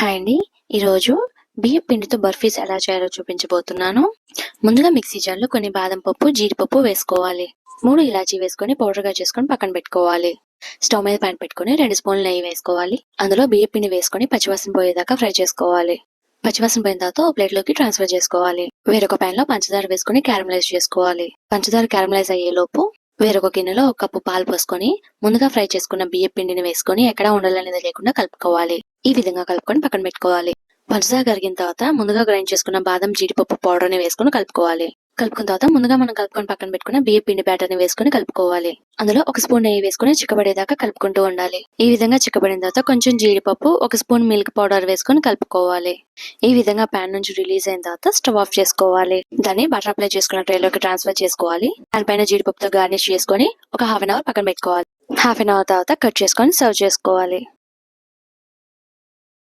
Hi అండి. ఈరోజు బియ్యం పిండితో బర్ఫీస్ ఎలా చేయాలో చూపించబోతున్నాను. ముందుగా మిక్సీ జార్లో కొన్ని బాదం పప్పు జీడిపప్పు వేసుకోవాలి. మూడు ఇలాచీ వేసుకొని పౌడర్గా చేసుకొని పక్కన పెట్టుకోవాలి. స్టవ్ మీద ప్యాన్ పెట్టుకొని రెండు స్పూన్లు నెయ్యి వేసుకోవాలి. అందులో బియ్యం పిండి వేసుకొని పచ్చివాసన పోయేదాకా ఫ్రై చేసుకోవాలి. పచ్చివాసన పోయిన తర్వాత ఓ ప్లేట్లోకి ట్రాన్స్ఫర్ చేసుకోవాలి. వేరొక పైన లో పంచదార వేసుకొని క్యారమలైజ్ చేసుకోవాలి. పంచదార క్యారమలైజ్ అయ్యే లోపు వేరొక గిన్నెలో ఒక కప్పు పాలు పోసుకొని ముందుగా ఫ్రై చేసుకున్న బియ్యం పిండిని వేసుకొని ఎక్కడా ఉండాలనేది లేకుండా కలుపుకోవాలి. ఈ విధంగా కలుపుకొని పక్కన పెట్టుకోవాలి. పంచదార కరిగిన తర్వాత ముందుగా గ్రైండ్ చేసుకున్న బాదం జీడిపప్పు పౌడర్ని వేసుకొని కలుపుకోవాలి. కలుపుకున్న తర్వాత ముందుగా మనం కలుపుకొని పక్కన పెట్టుకున్న బియ్య పిండి బ్యాటర్ని వేసుకొని కలుపుకోవాలి. అందులో ఒక స్పూన్ నెయ్యి వేసుకొని చిక్కబడేదాకా కలుపుకుంటూ ఉండాలి. ఈ విధంగా చిక్కబడిన తర్వాత కొంచెం జీడిపప్పు ఒక స్పూన్ మిల్క్ పౌడర్ వేసుకొని కలుపుకోవాలి. ఈ విధంగా ప్యాన్ నుంచి రిలీజ్ అయిన తర్వాత స్టవ్ ఆఫ్ చేసుకోవాలి. దాన్ని బటర్ అప్లై చేసుకున్న ట్రేలోకి ట్రాన్స్ఫర్ చేసుకోవాలి. దానిపైన జీడిపప్పుతో గార్నిష్ చేసుకొని ఒక హాఫ్ అన్ అవర్ పక్కన పెట్టుకోవాలి. హాఫ్ అన్ అవర్ తర్వాత కట్ చేసుకొని సర్వ్ చేసుకోవాలి.